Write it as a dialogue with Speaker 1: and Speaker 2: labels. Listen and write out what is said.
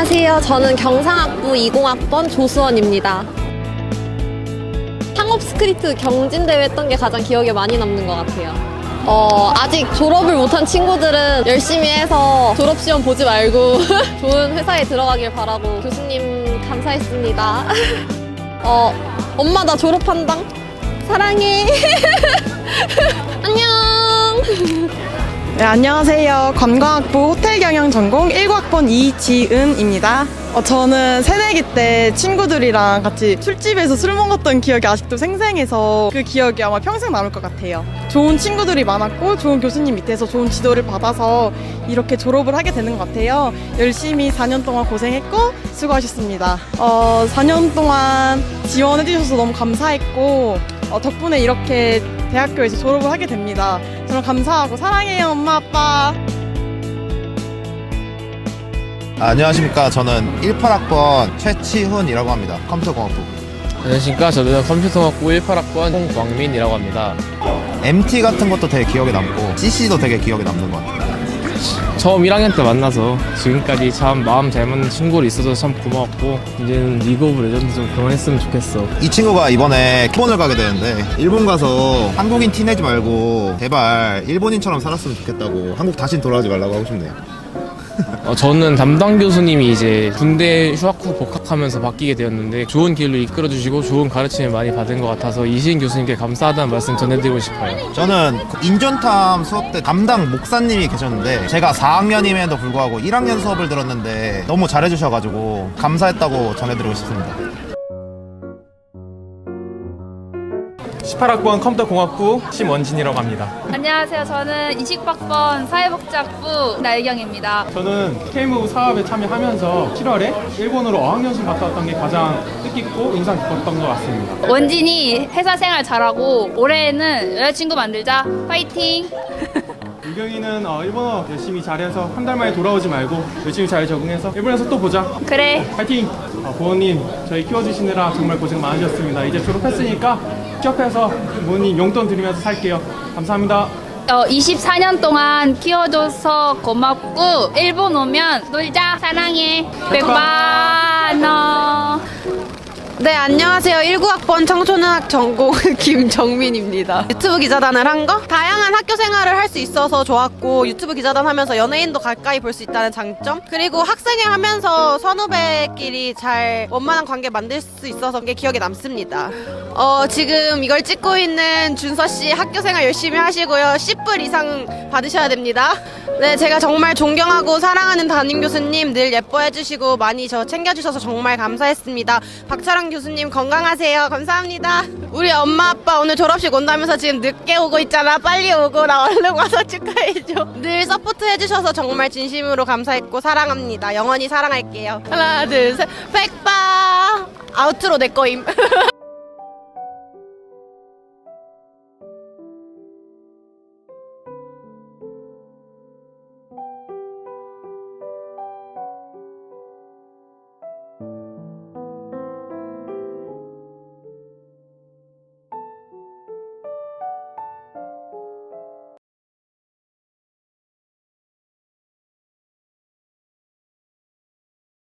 Speaker 1: 안녕하세요. 저는 경상학부 20학번 조수원입니다. 창업 스크립트 경진대회 했던 게 가장 기억에 많이 남는 것 같아요. 어, 아직 졸업을 못한 친구들은 열심히 해서 졸업시험 보지 말고 좋은 회사에 들어가길 바라고 교수님 감사했습니다. 어, 엄마 나 졸업한다. 사랑해. 안녕.
Speaker 2: 네, 안녕하세요. 관광학부 호텔 경영 전공 19학번 이지은입니다. 어, 저는 새내기 때 친구들이랑 같이 술집에서 술 먹었던 기억이 아직도 생생해서 그 기억이 아마 평생 남을 것 같아요. 좋은 친구들이 많았고 좋은 교수님 밑에서 좋은 지도를 받아서 이렇게 졸업을 하게 되는 것 같아요. 열심히 4년 동안 고생했고 수고하셨습니다. 어, 4년 동안 지원해 주셔서 너무 감사했고 어, 덕분에 이렇게 대학교에서 졸업을 하게 됩니다. 정말 감사하고 사랑해요, 엄마, 아빠.
Speaker 3: 아, 안녕하십니까. 저는 18학번 최치훈이라고 합니다. 컴퓨터공학부.
Speaker 4: 안녕하십니까. 저는 컴퓨터학부 18학번 홍광민이라고 합니다.
Speaker 3: MT 같은 것도 되게 기억에 남고 CC도 되게 기억에 남는 것 같아요.
Speaker 4: 처음 1학년 때 만나서 지금까지 참 마음 잘 맞는 친구로 있어서 참 고마웠고 이제는 리그 오브 레전드 좀 그만했으면 좋겠어.
Speaker 3: 이 친구가 이번에 일본을 가게 되는데 일본 가서 한국인 티 내지 말고 제발 일본인처럼 살았으면 좋겠다고 한국 다신 돌아가지 말라고 하고 싶네요.
Speaker 4: 어, 저는 담당 교수님이 이제 군대 휴학 후 복학하면서 바뀌게 되었는데 좋은 길로 이끌어 주시고 좋은 가르침을 많이 받은 것 같아서 이시인 교수님께 감사하다는 말씀 전해드리고 싶어요.
Speaker 3: 저는 그 인전탐 수업 때 담당 목사님이 계셨는데 제가 4학년임에도 불구하고 1학년 수업을 들었는데 너무 잘해주셔가지고 감사했다고 전해드리고 싶습니다.
Speaker 5: 18학번 컴퓨터공학부 심원진이라고 합니다.
Speaker 6: 안녕하세요. 저는 20학번 사회복지학부 나혜경입니다.
Speaker 5: 저는 K무브 사업에 참여하면서 7월에 일본으로 어학연수 갔다 왔던 게 가장 뜻깊고 인상 깊었던 것 같습니다.
Speaker 6: 원진이 회사 생활 잘하고 올해는 여자친구 만들자. 파이팅!
Speaker 5: 유경이는 어, 일본어 열심히 잘해서 한 달 만에 돌아오지 말고 열심히 잘 적응해서 일본에서 또 보자.
Speaker 6: 그래.
Speaker 5: 파이팅! 어, 부모님 저희 키워주시느라 정말 고생 많으셨습니다. 이제 졸업했으니까 취업해서 부모님 용돈 드리면서 살게요. 감사합니다.
Speaker 6: 어, 24년 동안 키워줘서 고맙고 일본 오면 놀자. 사랑해. 백반어.
Speaker 2: 네, 안녕하세요. 19학번 청소년학 전공 김정민입니다. 유튜브 기자단을 한 거? 다양한 학교 생활을 할 수 있어서 좋았고, 유튜브 기자단 하면서 연예인도 가까이 볼 수 있다는 장점? 그리고 학생회 하면서 선후배끼리 잘 원만한 관계 만들 수 있어서 게 기억에 남습니다. 어, 지금 이걸 찍고 있는 준서 씨 학교 생활 열심히 하시고요. 10불 이상 받으셔야 됩니다. 네, 제가 정말 존경하고 사랑하는 담임 교수님 늘 예뻐해 주시고 많이 저 챙겨 주셔서 정말 감사했습니다. 박철환 교수님 건강하세요. 감사합니다. 우리 엄마 아빠 오늘 졸업식 온다면서 지금 늦게 오고 있잖아. 빨리 오고 나 얼른 와서 축하해 줘. 늘 서포트 해 주셔서 정말 진심으로 감사했고 사랑합니다. 영원히 사랑할게요. 하나, 둘, 셋. 백바 아우트로 내 거임.